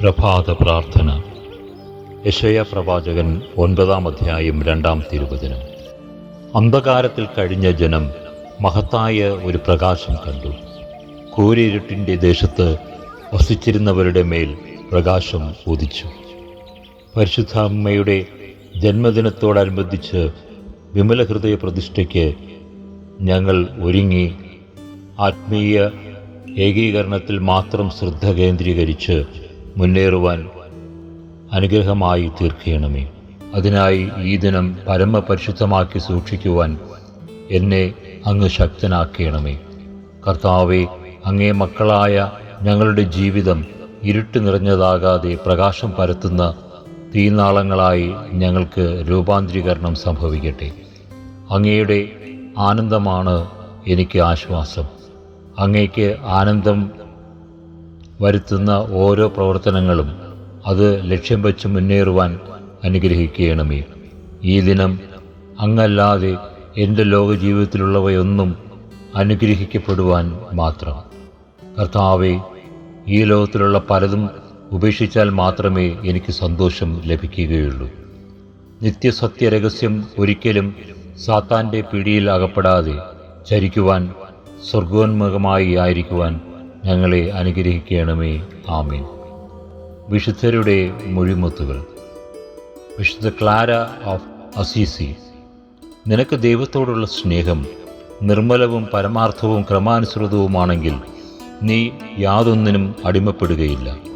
പ്രഭാത പ്രാർത്ഥന. യശയ പ്രവാചകൻ ഒൻപതാം അധ്യായം രണ്ടാം തിരുവചനം. അന്ധകാരത്തിൽ കഴിഞ്ഞ ജനം മഹത്തായ ഒരു പ്രകാശം കണ്ടു. കൂരിരുട്ടിന്റെ ദേശത്ത് വസിച്ചിരുന്നവരുടെ മേൽ പ്രകാശം ഉദിച്ചു. പരിശുദ്ധ അമ്മയുടെ ജന്മദിനത്തോടനുബന്ധിച്ച് വിമല ഹൃദയ പ്രതിഷ്ഠയ്ക്ക് ഞങ്ങൾ ഒരുങ്ങി ആത്മീയ ഏകീകരണത്തിൽ മാത്രം ശ്രദ്ധ കേന്ദ്രീകരിച്ച് മുന്നേറുവാൻ അനുഗ്രഹമായി തീർക്കണമേ. അതിനായി ഈ ദിനം പരമപരിശുദ്ധമാക്കി സൂക്ഷിക്കുവാൻ എന്നെ അങ്ങ് ശക്തനാക്കണമേ. കർത്താവെ അങ്ങേ മക്കളായ ഞങ്ങളുടെ ജീവിതം ഇരുട്ട് നിറഞ്ഞതാകാതെ പ്രകാശം പരത്തുന്ന തീനാളങ്ങളായി ഞങ്ങൾക്ക് രൂപാന്തരീകരണം സംഭവിക്കട്ടെ. അങ്ങയുടെ ആനന്ദമാണ് എനിക്ക് ആശ്വാസം. അങ്ങേക്ക് ആനന്ദം വരുത്തുന്ന ഓരോ പ്രവർത്തനങ്ങളും അത് ലക്ഷ്യം വെച്ച് മുന്നേറുവാൻ അനുഗ്രഹിക്കണമേ. ഈ ദിനം അങ്ങല്ലാതെ എന്റെ ലോക ജീവിതത്തിലുള്ളവയൊന്നും അനുഗ്രഹിക്കപ്പെടുവാൻ മാത്രം. കർത്താവെ ഈ ലോകത്തിലുള്ള പലതും ഉപേക്ഷിച്ചാൽ മാത്രമേ എനിക്ക് സന്തോഷം ലഭിക്കുകയുള്ളൂ. നിത്യസത്യ രഹസ്യം ഒരിക്കലും സാത്താന്റെ പിടിയിൽ അകപ്പെടാതെ ചരിക്കുവാൻ സ്വർഗോന്മുഖമായി ആയിരിക്കുവാൻ ഞങ്ങളെ അനുഗ്രഹിക്കണമേ. ആമീൻ. വിശുദ്ധരുടെ മൊഴിമുത്തുകൾ. വിശുദ്ധ ക്ലാര ഓഫ് അസീസി നിനക്ക് ദൈവത്തോടുള്ള സ്നേഹം നിർമ്മലവും പരമാർത്ഥവും ക്രമാനുസൃതവുമാണെങ്കിൽ നീ യാതൊന്നിനും അടിമപ്പെടുകയില്ല.